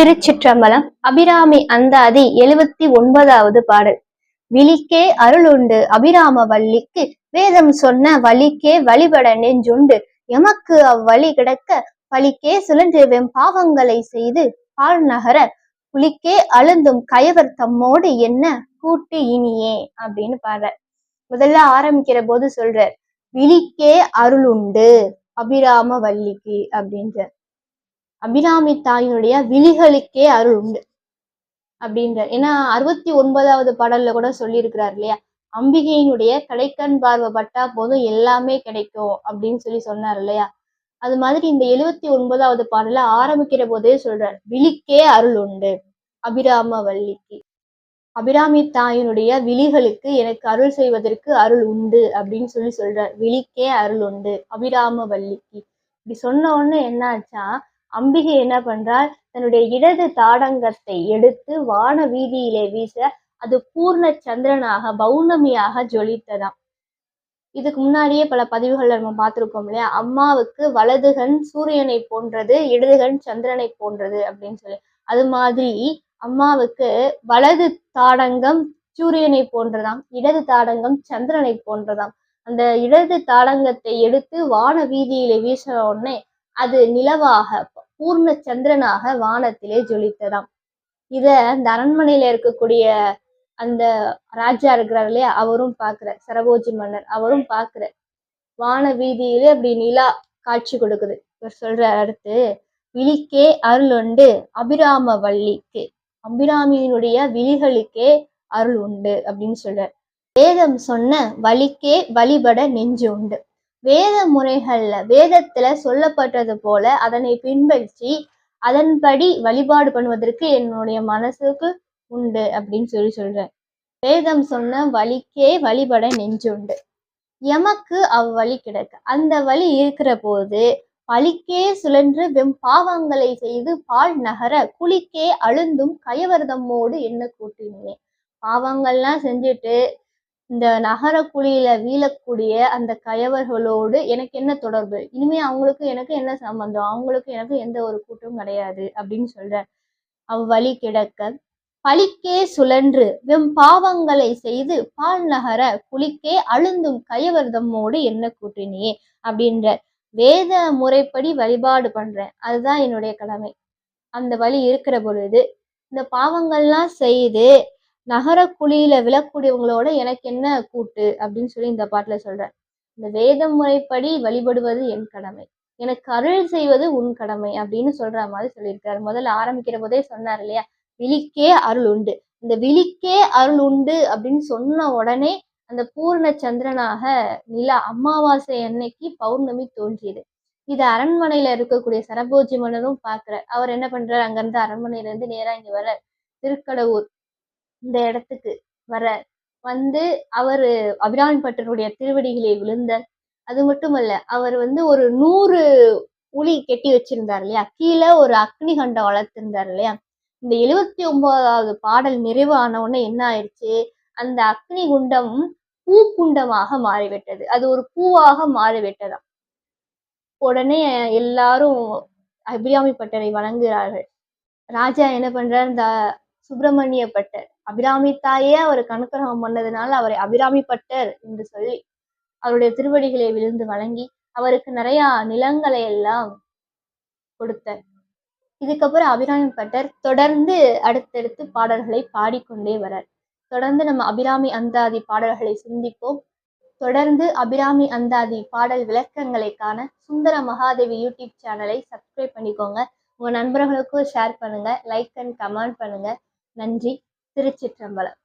திருச்சிற்றம்பலம். அபிராமி அந்தாதி எழுவத்தி ஒன்பதாவது பாடல். விழிக்கே அருளுண்டு அபிராம வள்ளிக்கு வேதம் சொன்ன வழிக்கே வழிபட நெஞ்சுண்டு. எமக்கு அவ்வழி கிடக்க பழிக்கே சுழன்று வெம் பாவங்களை செய்து பால் நகர புலிக்கே அழுந்தும் கயவர் தம்மோடு என்ன கூட்டு இனியே அப்படின்னு பாடுற முதல்ல ஆரம்பிக்கிற போது சொல்றார் விழிக்கே அருளுண்டு அபிராம வள்ளிக்கு அப்படின்ற அபிராமி தாயினுடைய விழிகளுக்கே அருள் உண்டு. அப்படின்ற ஏன்னா அறுபத்தி ஒன்பதாவது பாடல்ல கூட சொல்லியிருக்கிறார் இல்லையா? அம்பிகையினுடைய கடைக்கண் பார்வை பட்டா போதும் எல்லாமே கிடைக்கும் அப்படின்னு சொல்லி சொன்னார் இல்லையா? அது மாதிரி இந்த எழுவத்தி ஒன்பதாவது பாடல ஆரம்பிக்கிற போதே சொல்றார். விழிக்கே அருள் உண்டு. அபிராம வள்ளிக்கு அபிராமி தாயினுடைய விழிகளுக்கு எனக்கு அருள் செய்வதற்கு அருள் உண்டு அப்படின்னு சொல்லி சொல்றார். விழிக்கே அருள் உண்டு. அபிராம வள்ளிக்கு இப்படி சொன்ன உடனே என்னாச்சா? அம்பிகை என்ன பண்றாள் தன்னுடைய இடது தாடங்கத்தை எடுத்து வான வீதியிலே வீச அது பூர்ண சந்திரனாக பௌர்ணமியாக ஜொலித்ததாம். இதுக்கு முன்னாடியே பல பதிவுகள் நம்ம பார்த்திருக்கோம் இல்லையா? அம்மாவுக்கு வலதுகன் சூரியனை போன்றது இடதுகன் சந்திரனை போன்றது அப்படின்னு சொல்லி. அது மாதிரி அம்மாவுக்கு வலது தாடங்கம் சூரியனை போன்றதாம் இடது தாடங்கம் சந்திரனை போன்றதாம். அந்த இடது தாடங்கத்தை எடுத்து வான வீதியிலே வீசின உடனே அது நிலவாக பூர்ண சந்திரனாக வானத்திலே ஜொலித்ததாம். இத இந்த அரண்மனையில இருக்கக்கூடிய அந்த ராஜா இருக்கிறார் இல்லையா அவரும் பாக்குற சரபோஜி மன்னர் அவரும் பாக்குற வான வீதியிலே அப்படி நிலா காட்சி கொடுக்குது. இவர் சொல்ற அடுத்து விழிக்கே அருள் உண்டு அபிராம வள்ளிக்கு அபிராமியினுடைய விழிகளுக்கே அருள் உண்டு அப்படின்னு சொல்றார். வேதம் சொன்ன வழிக்கே வழிபட நெஞ்சு உண்டு. வேத முறைகள்ல வேதத்துல சொல்லப்பட்டது போல அதனை பின்பற்றி அதன்படி வழிபாடு பண்ணுவதற்கு என்னுடைய மனசுக்கு உண்டு அப்படின்னு சொல்லி சொல்றேன். வேதம் சொன்ன வழிக்கே வழிபட நெஞ்சுண்டு. எமக்கு அவ்வழி கிடக்கு. அந்த வழி இருக்கிற போது பழிக்கே சுழன்று வெம் பாவங்களை செய்து பால் நகர குளிக்கே அழுந்தும் கயவர்தம்மோடு என்ன கூட்டினேன். பாவங்கள்லாம் செஞ்சுட்டு இந்த நகர குழியில வீழக்கூடிய அந்த கயவர்களோடு எனக்கு என்ன தொடர்பு? இனிமே அவங்களுக்கு எனக்கு என்ன சம்பந்தம்? அவங்களுக்கு எனக்கு எந்த ஒரு கூட்டும் கிடையாது அப்படின்னு சொல்ற அவ்வழி கிடக்க பழிக்கே சுழன்று வெம் பாவங்களை செய்து பால் நகர குளிக்கே அழுந்தும் கயவர்தம்மோடு என்ன கூட்டினியே? அப்படின்ற வேத முறைப்படி வழிபாடு பண்றேன். அதுதான் என்னுடைய கடமை. அந்த வழி இருக்கிற பொழுது இந்த பாவங்கள்லாம் செய்து நகர குழியில விழக்கூடியவங்களோட எனக்கு என்ன கூட்டு அப்படின்னு சொல்லி இந்த பாட்டுல சொல்றேன் இந்த வேத முறைப்படி வழிபடுவது என் கடமை. எனக்கு அருள் செய்வது உன் கடமை அப்படின்னு சொல்ற மாதிரி சொல்லியிருக்காரு. முதல்ல ஆரம்பிக்கிற போதே சொன்னார் இல்லையா? விழிக்கே அருள் உண்டு. இந்த விழிக்கே அருள் உண்டு அப்படின்னு சொன்ன உடனே அந்த பூர்ண சந்திரனாக நிலா அமாவாசை அன்னைக்கு பௌர்ணமி தோன்றியது. இது அரண்மனையில இருக்கக்கூடிய சரபோஜி மன்னரும் பாக்குறார் அவர் என்ன பண்றாரு? அங்கிருந்து அரண்மனையில இருந்து நேரா இங்க வர திருக்கடவுர் இந்த இடத்துக்கு வர. வந்து அவர் அபிராமி பட்டருடைய திருவடிகளை விழுந்த அது மட்டுமல்ல அவர் வந்து ஒரு நூறு உளி கெட்டி வச்சிருந்தார் இல்லையா? கீழே ஒரு அக்னி கண்டம் வளர்த்திருந்தார் இல்லையா? இந்த எழுவத்தி ஒன்பதாவது பாடல் நிறைவு ஆன உடனே என்ன ஆயிடுச்சு? அந்த அக்னி குண்டம் பூ குண்டமாக மாறிவிட்டது. அது ஒரு பூவாக மாறிவிட்டதாம். உடனே எல்லாரும் அபிராமி பட்டரை வணங்குகிறார்கள். ராஜா என்ன பண்றார்? இந்த சுப்பிரமணிய பட்டர் அபிராமி தாயே அவர் கனுக்கிரகம் பண்ணதுனால அவரை அபிராமி பட்டர் என்று சொல்லி அவருடைய திருவடிகளை விழுந்து வழங்கி அவருக்கு நிறைய நிலங்களை எல்லாம் கொடுத்தார். இதுக்கப்புறம் அபிராமி பட்டர் தொடர்ந்து அடுத்தடுத்து பாடல்களை பாடிக்கொண்டே வரார். தொடர்ந்து நம்ம அபிராமி அந்தாதி பாடல்களை சிந்திப்போம். தொடர்ந்து அபிராமி அந்தாதி பாடல் விளக்கங்களை காண சுந்தர மகாதேவி யூடியூப் சேனலை சப்ஸ்கிரைப் பண்ணிக்கோங்க. உங்க நண்பர்களுக்கும் ஷேர் பண்ணுங்க. லைக் அண்ட் கமெண்ட் பண்ணுங்க. நன்றி. திருச்சிற்றம்பலம்.